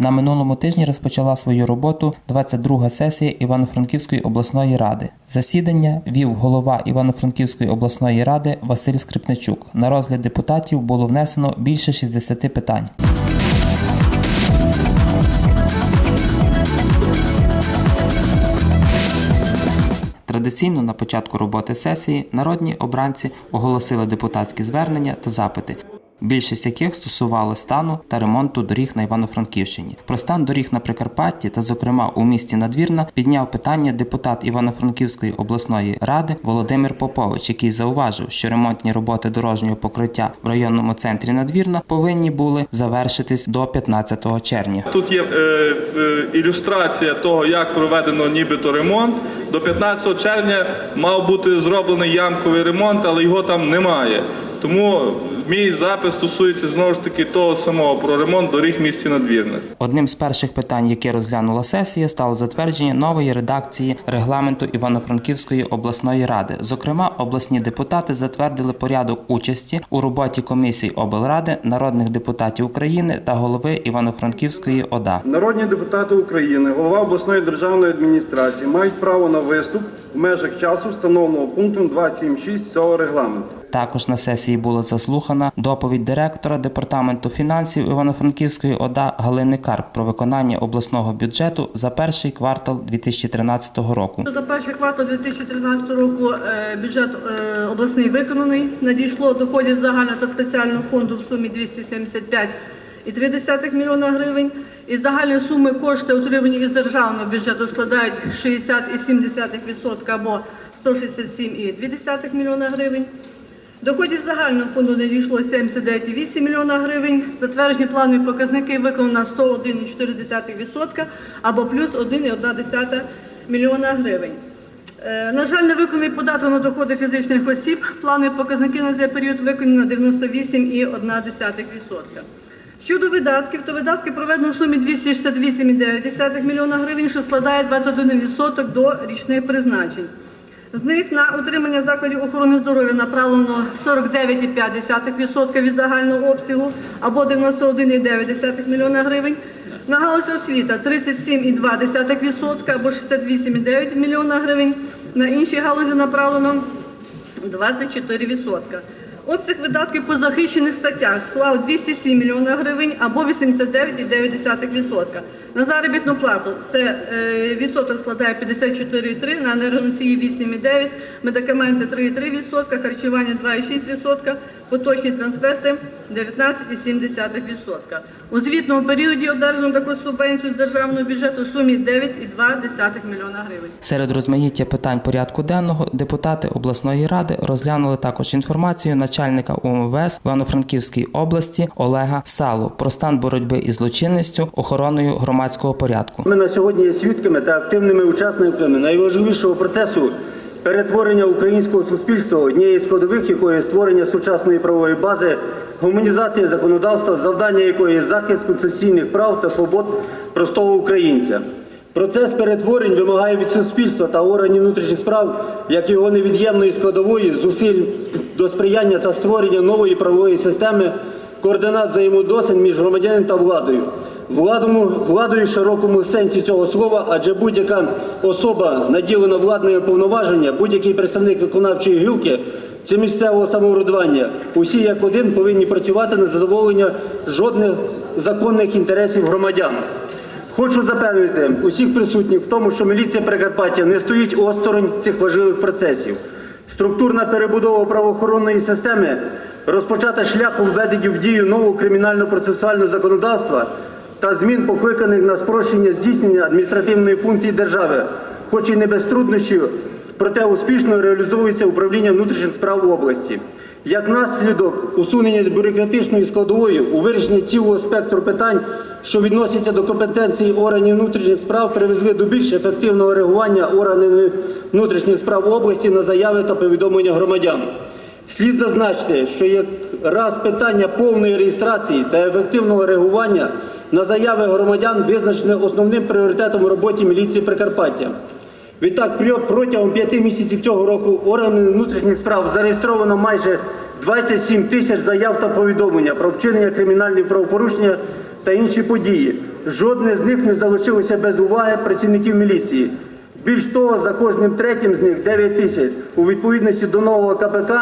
На минулому тижні розпочала свою роботу 22-га сесія Івано-Франківської обласної ради. Засідання вів голова Івано-Франківської обласної ради Василь Скрипничук. На розгляд депутатів було внесено більше 60 питань. Традиційно на початку роботи сесії народні обранці оголосили депутатські звернення та запити. Більшість яких стосували стану та ремонту доріг на Івано-Франківщині. Про стан доріг на Прикарпатті та, зокрема, у місті Надвірна підняв питання депутат Івано-Франківської обласної ради Володимир Попович, який зауважив, що ремонтні роботи дорожнього покриття в районному центрі Надвірна повинні були завершитись до 15 червня. Тут є е, е, ілюстрація того, як проведено нібито ремонт. До 15 червня мав бути зроблений ямковий ремонт, але його там немає. Тому мій запис стосується знову ж таки того самого про ремонт доріг в місті Надвірних. Одним з перших питань, яке розглянула сесія, стало затвердження нової редакції регламенту Івано-Франківської обласної ради. Зокрема, обласні депутати затвердили порядок участі у роботі комісій облради, народних депутатів України та голови Івано-Франківської ОДА. Народні депутати України, голова обласної державної адміністрації мають право на виступ в межах часу, встановленого пунктом 276 цього регламенту. Також на сесії була заслухана доповідь директора департаменту фінансів Івано-Франківської ОДА Галини Карп про виконання обласного бюджету за перший квартал 2013 року. За перший квартал 2013 року е, бюджет е, обласний виконаний. Надійшло доходів загального та спеціального фонду в сумі 275,3 мільйона гривень. Із загальної суми кошти, отримані із державного бюджету, складають 60,7% або 167,2 мільйона гривень. Доходів загального фонду надійшло 79,8 мільйона гривень. Затверджені планові показники виконано 101,4% або плюс 1,1 мільйона гривень. Е, На жаль, не виконаний податок на доходи фізичних осіб. Планові показники на цей період виконані на 98,1%. Щодо видатків, то видатки проведено в сумі 268,9 мільйона гривень, що складає 21% до річних призначень. З них на утримання закладів охорони здоров'я направлено 49,5% від загального обсягу або 91,9 мільйона гривень. На галузь освіта 37,2% або 68,9 мільйона гривень. На інші галузі направлено 24%. Обсяг видатків по захищених статтях склав 207 млн гривень або 89,9%. На заробітну плату це е, відсоток складає 54,3, на енергоносії 8,9, медикаменти 3,3%, харчування 2,6%, поточні трансферти 19,7%. У звітному періоді одержано таку субвенцію з державного бюджету в сумі 9,2 мільйона гривень. Серед розмаїття питань порядку денного депутати обласної ради розглянули також інформацію начальника УМВС Івано-Франківської області Олега Сало про стан боротьби із злочинністю, охороною громадського порядку. Ми на сьогодні є свідками та активними учасниками найважливішого процесу перетворення українського суспільства, однієї з складових якої є створення сучасної правової бази, гуманізація законодавства, завдання якої є захист конституційних прав та свобод простого українця. Процес перетворень вимагає від суспільства та органів внутрішніх справ, як його невід'ємної складової, зусиль до сприяння та створення нової правової системи, координат взаємодосин між громадянином та владою. Владому, владою в широкому сенсі цього слова, адже будь-яка особа, наділена владними повноваження, будь-який представник виконавчої гілки чи місцевого самоврядування, усі як один повинні працювати на задоволення жодних законних інтересів громадян. Хочу запевнити усіх присутніх в тому, що міліція Прикарпаття не стоїть осторонь цих важливих процесів. Структурна перебудова правоохоронної системи розпочата шляхом введення в дію нового кримінально-процесуального законодавства та змін, покликаних на спрощення здійснення адміністративної функції держави, хоч і не без труднощів, проте успішно реалізовується управління внутрішніх справ області. Як наслідок усунення бюрократичної складової у вирішенні цілого спектру питань, що відносяться до компетенції органів внутрішніх справ, привезли до більш ефективного реагування органами внутрішніх справ області на заяви та повідомлення громадян. Слід зазначити, що якраз питання повної реєстрації та ефективного реагування на заяви громадян визначене основним пріоритетом у роботі міліції Прикарпаття. Відтак, протягом п'яти місяців цього року органами внутрішніх справ зареєстровано майже 27 тисяч заяв та повідомлення про вчинення кримінальних правопорушення та інші події. Жодне з них не залишилося без уваги працівників міліції. Більш того, за кожним третім з них 9 тисяч у відповідності до нового КПК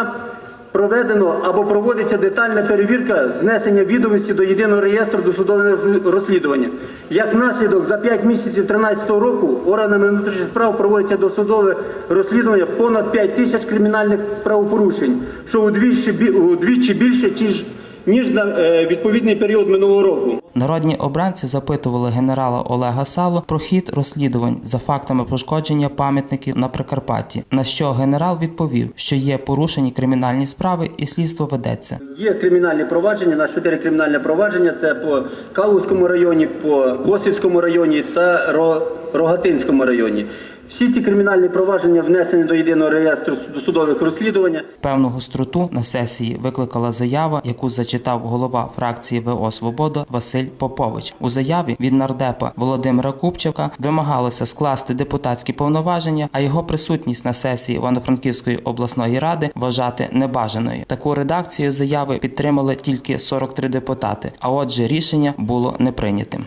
проведено або проводиться детальна перевірка знесення відомості до єдиного реєстру досудового розслідування. Як наслідок, за 5 місяців 2013 року органами внутрішніх справ проводиться досудове розслідування понад 5 тисяч кримінальних правопорушень, що удвічі, бі- удвічі більше, ніж, ніж на е, відповідний період минулого року. Народні обранці запитували генерала Олега Сало про хід розслідувань за фактами пошкодження пам'ятників на Прикарпатті. На що генерал відповів, що є порушені кримінальні справи і слідство ведеться. Є кримінальні провадження, на чотири кримінальні провадження. Це по Калузькому районі, по Косівському районі та Ро- Рогатинському районі. Всі ці кримінальні провадження внесені до єдиного реєстру досудових розслідувань. Певну гостроту на сесії викликала заява, яку зачитав голова фракції ВО Свобода Василь Попович. У заяві від нардепа Володимира Купчевка вимагалося скласти депутатські повноваження, а його присутність на сесії Івано-Франківської обласної ради вважати небажаною. Таку редакцію заяви підтримали тільки 43 депутати. А отже, рішення було неприйнятим.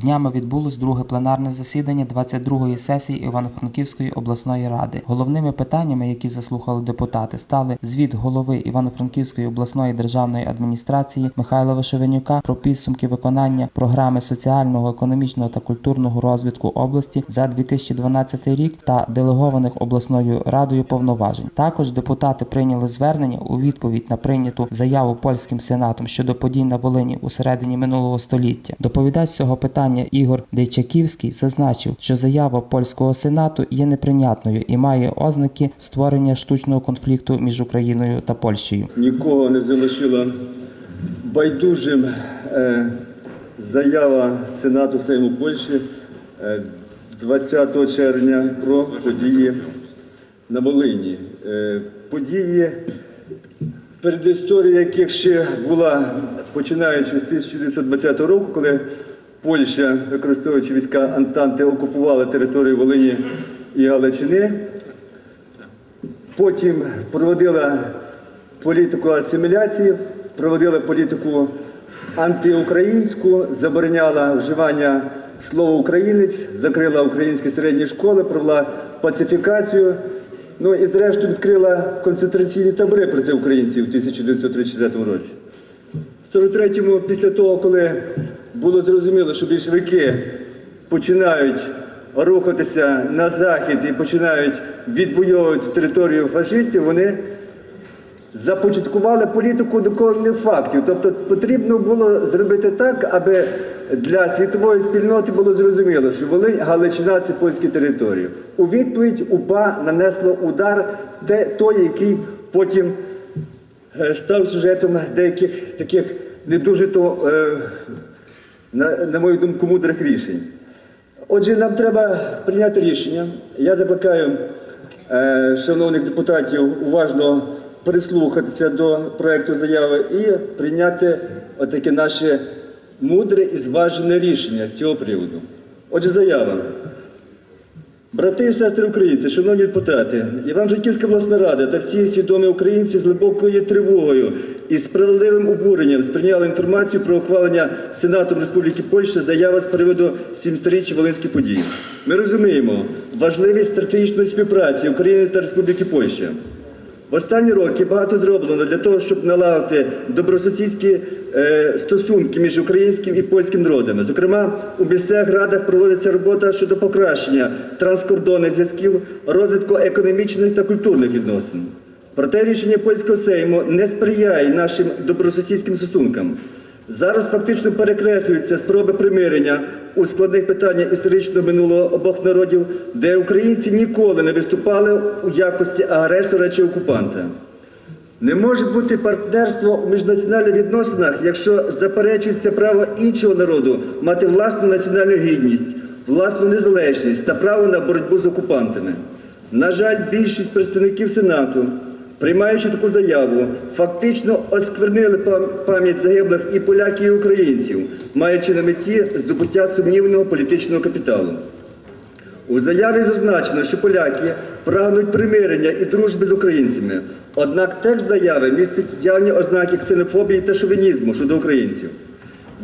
Днями відбулось друге пленарне засідання 22-ї сесії Івано-Франківської обласної ради. Головними питаннями, які заслухали депутати, стали звіт голови Івано-Франківської обласної державної адміністрації Михайла Вишевенюка про підсумки виконання програми соціального, економічного та культурного розвитку області за 2012 рік та делегованих обласною радою повноважень. Також депутати прийняли звернення у відповідь на прийняту заяву польським сенатом щодо подій на Волині у середині минулого століття. Доповідач цього питання Ігор Дейчаківський зазначив, що заява польського сенату є неприйнятною і має ознаки створення штучного конфлікту між Україною та Польщею. нікого не залишила байдужим е, заява Сенату Сейму Польщі е, 20 червня про події на Волині. Е, події, передісторія яких ще була починаючи з 1920 року, коли Польща, використовуючи війська Антанти, окупувала територію Волині і Галичини. Потім проводила політику асиміляції, проводила політику антиукраїнську, забороняла вживання слова українець, закрила українські середні школи, провела пацифікацію. Ну і зрештою відкрила концентраційні табори проти українців у 1934 році. В 43-му, після того, коли було зрозуміло, що більшовики починають рухатися на захід і починають відвоювати територію фашистів, вони започаткували політику доконаних фактів. Тобто потрібно було зробити так, аби для світової спільноти було зрозуміло, що Волинь, Галичина це польські території. У відповідь УПА нанесло удар, той, який потім е, став сюжетом деяких таких не дуже то, е, на, на мою думку, мудрих рішень. Отже, нам треба прийняти рішення. Я закликаю е, шановних депутатів уважно прислухатися до проєкту заяви і прийняти отаке наше мудре і зважене рішення з цього приводу. Отже, заява. Брати і сестри українці, шановні депутати, Іван-Франківська обласна рада та всі свідомі українці з глибокою тривогою і справедливим обуренням сприйняли інформацію про ухвалення Сенатом Республіки Польща заяви з приводу 700-річчя Волинських подій. Ми розуміємо важливість стратегічної співпраці України та Республіки Польща. В останні роки багато зроблено для того, щоб налагодити добросусідські е, стосунки між українським і польським народами. Зокрема, у місцевих радах проводиться робота щодо покращення транскордонних зв'язків, розвитку економічних та культурних відносин. Проте рішення польського сейму не сприяє нашим добросусідським стосункам. Зараз фактично перекреслюються спроби примирення у складних питаннях історичного минулого обох народів, де українці ніколи не виступали у якості агресора чи окупанта. Не може бути партнерство у міжнаціональних відносинах, якщо заперечується право іншого народу мати власну національну гідність, власну незалежність та право на боротьбу з окупантами. На жаль, більшість представників Сенату, приймаючи таку заяву, фактично осквернили пам'ять загиблих і поляків, і українців, маючи на меті здобуття сумнівного політичного капіталу. У заяві зазначено, що поляки прагнуть примирення і дружби з українцями. Однак текст заяви містить явні ознаки ксенофобії та шовінізму щодо українців.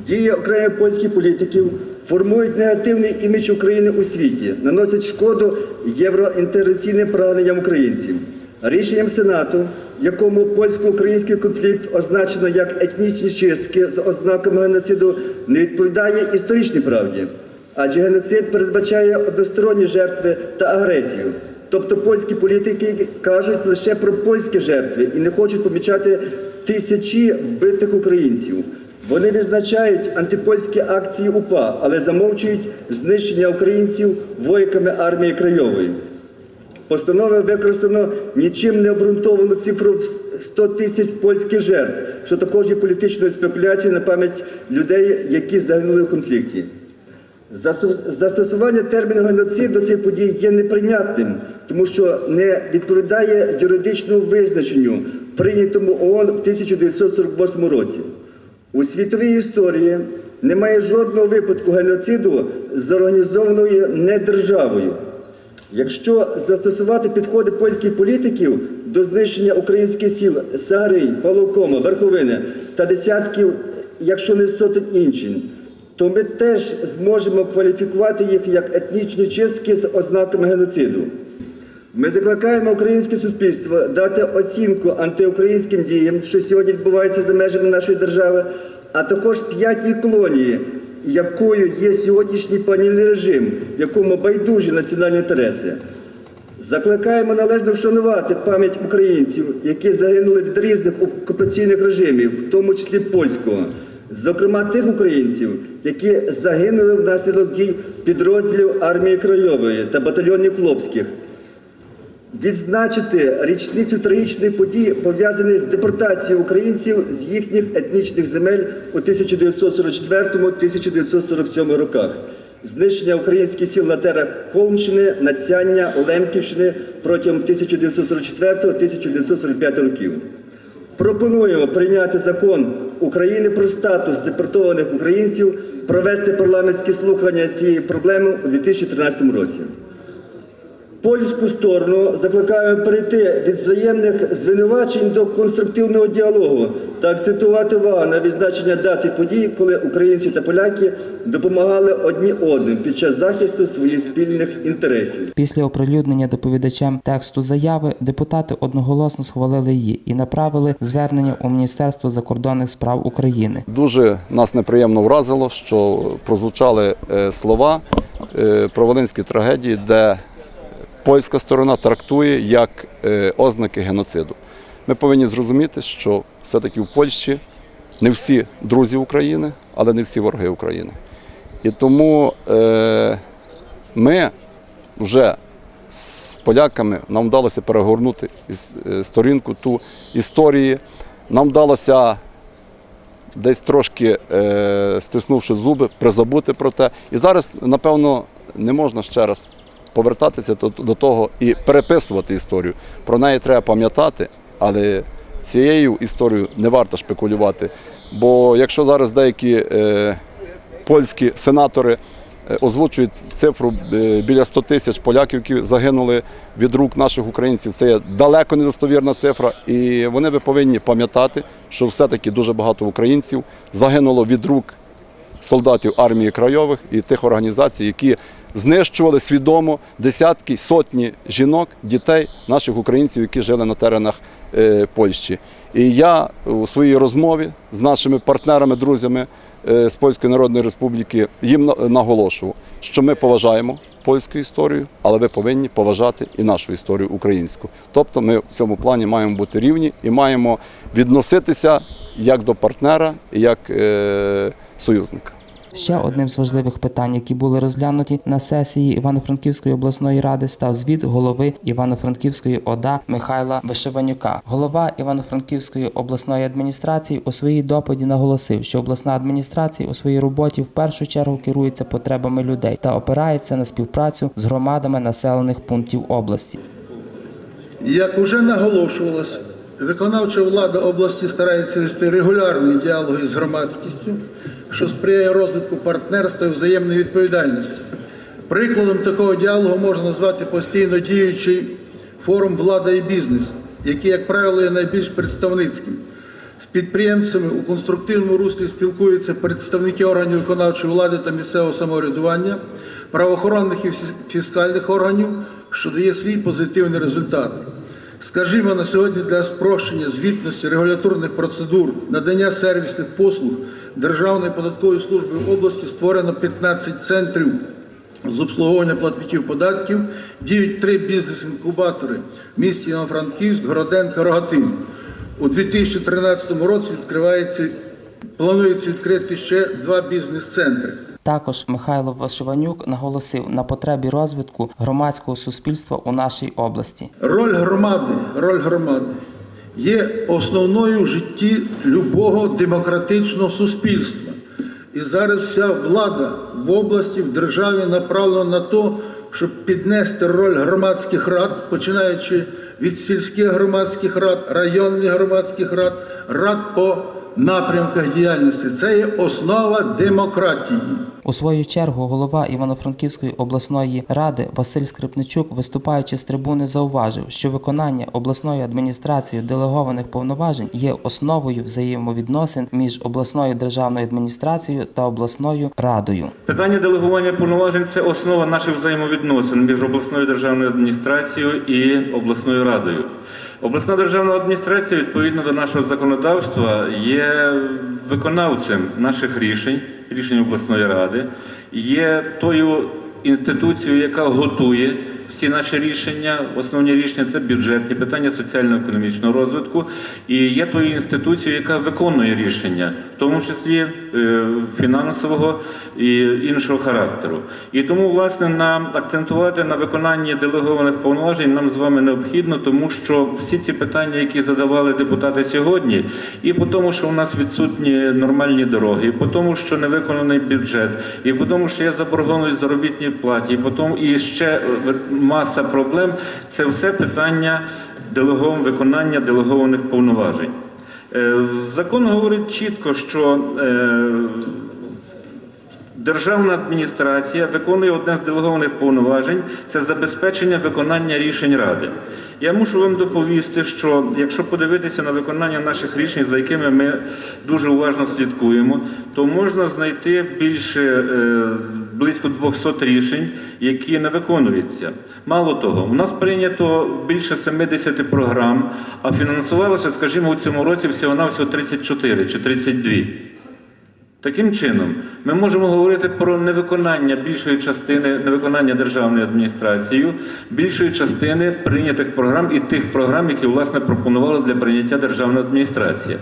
Дії окремих польських політиків формують негативний імідж України у світі, наносять шкоду євроінтеграційним прагненням українців. Рішенням Сенату, в якому польсько-український конфлікт означено як етнічні чистки з ознаками геноциду, не відповідає історичній правді, адже геноцид передбачає односторонні жертви та агресію. Тобто польські політики кажуть лише про польські жертви і не хочуть помічати тисячі вбитих українців. Вони відзначають антипольські акції УПА, але замовчують знищення українців вояками армії Крайової. Постанови використано нічим не обґрунтовану цифру в 100 тисяч польських жертв, що також є політичною спекуляцією на пам'ять людей, які загинули у конфлікті. Застосування терміну геноцид до цих подій є неприйнятним, тому що не відповідає юридичному визначенню, прийнятому ООН в 1948 році. У світовій історії немає жодного випадку геноциду зорганізованої недержавою. Якщо застосувати підходи польських політиків до знищення українських сіл Сагринь, Павловкома, Верховини та десятків, якщо не сотень інших, то ми теж зможемо кваліфікувати їх як етнічні чистки з ознаками геноциду. Ми закликаємо українське суспільство дати оцінку антиукраїнським діям, що сьогодні відбуваються за межами нашої держави, а також п'ятій колонії, якою є сьогоднішній панівний режим, якому байдужі національні інтереси. Закликаємо належно вшанувати пам'ять українців, які загинули від різних окупаційних режимів, в тому числі польського, зокрема тих українців, які загинули внаслідок дій підрозділів армії Крайової та батальйонів Хлопських. Відзначити річницю трагічної події, пов'язаної з депортацією українців з їхніх етнічних земель у 1944-1947 роках, знищення українських сіл на терах Холмщини, Нацяння, Лемківщини протягом 1944-1945 років. Пропонуємо прийняти закон України про статус депортованих українців, провести парламентські слухання цієї проблеми у 2013 році. Польську сторону закликаємо перейти від взаємних звинувачень до конструктивного діалогу та акцентувати увагу на відзначення дат і подій, коли українці та поляки допомагали одні одним під час захисту своїх спільних інтересів. Після оприлюднення доповідачем тексту заяви депутати одноголосно схвалили її і направили звернення у Міністерство закордонних справ України. Дуже нас неприємно вразило, що прозвучали е, слова е, про волинські трагедії, де польська сторона трактує як е, ознаки геноциду. Ми повинні зрозуміти, що все-таки в Польщі не всі друзі України, але не всі вороги України. І тому е, ми вже з поляками нам вдалося перегорнути е, сторінку ту історії. Нам вдалося десь трошки стиснувши зуби, призабути про те. І зараз, напевно, не можна ще раз повертатися до, того і переписувати історію. Про неї треба пам'ятати, але цією історією не варто шпекулювати. Бо якщо зараз деякі е, польські сенатори е, озвучують цифру е, біля 100 тисяч поляків, які загинули від рук наших українців. Це є далеко недостовірна цифра, і вони би повинні пам'ятати, що все-таки дуже багато українців загинуло від рук солдатів армії Крайових і тих організацій, які знищували свідомо десятки, сотні жінок, дітей, наших українців, які жили на теренах е, Польщі. І я у своїй розмові з нашими партнерами, друзями е, з Польської Народної Республіки їм на- наголошував, що ми поважаємо польську історію, але ви повинні поважати і нашу історію українську. Тобто ми в цьому плані маємо бути рівні і маємо відноситися як до партнера, як е, союзника. Ще одним з важливих питань, які були розглянуті на сесії Івано-Франківської обласної ради, став звіт голови Івано-Франківської ОДА Михайла Вишиванюка. Голова Івано-Франківської обласної адміністрації у своїй доповіді наголосив, що обласна адміністрація у своїй роботі в першу чергу керується потребами людей та опирається на співпрацю з громадами населених пунктів області. Як вже наголошувалось, виконавча влада області старається вести регулярні діалоги з громадськістю, що сприяє розвитку партнерства і взаємної відповідальності. Прикладом такого діалогу можна назвати постійно діючий форум Влада і бізнес, який, як правило, є найбільш представницьким. З підприємцями у конструктивному руслі спілкуються представники органів виконавчої влади та місцевого самоврядування, правоохоронних і фіскальних органів, що дає свій позитивний результат. Скажімо, на сьогодні для спрощення звітності регуляторних процедур, надання сервісних послуг Державної податкової служби області створено 15 центрів з обслуговування платників податків, діють три бізнес-інкубатори в місті Івано-Франківськ, Городенка, Рогатин. У 2013 році відкривається, планується відкрити ще два бізнес-центри. Також Михайло Вишиванюк наголосив на потребі розвитку громадського суспільства у нашій області. Роль громади, роль громади є основною в житті любого демократичного суспільства. І зараз вся влада в області, в державі направлена на те, щоб піднести роль громадських рад, починаючи від сільських громадських рад, районних громадських рад, рад по напрямках діяльності. Це є основа демократії. У свою чергу голова Івано-Франківської обласної ради Василь Скрипничук, виступаючи з трибуни, зауважив, що виконання обласною адміністрацією делегованих повноважень є основою взаємовідносин між обласною державною адміністрацією та обласною радою. Питання делегування повноважень це основа наших взаємовідносин між обласною державною адміністрацією і обласною радою. Обласна державна адміністрація, відповідно до нашого законодавства, є виконавцем наших рішень, рішень обласної ради, є тою інституцією, яка готує всі наші рішення. Основні рішення це бюджетні питання соціально-економічного розвитку, і є тою інституцією, яка виконує рішення, в тому числі е, фінансового і іншого характеру. І тому, власне, нам акцентувати на виконанні делегованих повноважень нам з вами необхідно, тому що всі ці питання, які задавали депутати сьогодні, і по тому, що у нас відсутні нормальні дороги, і по тому, що не виконаний бюджет, і по тому, що є заборгованість заробітній платі, і по тому і ще е, маса проблем. Це все питання виконання делегованих повноважень. Е, Закон говорить чітко, що е, Державна адміністрація виконує одне з делегованих повноважень це забезпечення виконання рішень Ради. Я мушу вам доповісти, що якщо подивитися на виконання наших рішень, за якими ми дуже уважно слідкуємо, то можна знайти більше е, близько 200 рішень, які не виконуються. Мало того, у нас прийнято більше 70 програм, а фінансувалося, скажімо, у цьому році всього-навсього 34 чи 32. Таким чином, ми можемо говорити про невиконання більшої частини невиконання державною адміністрацією, більшої частини прийнятих програм і тих програм, які власне пропонувала для прийняття державна адміністрація.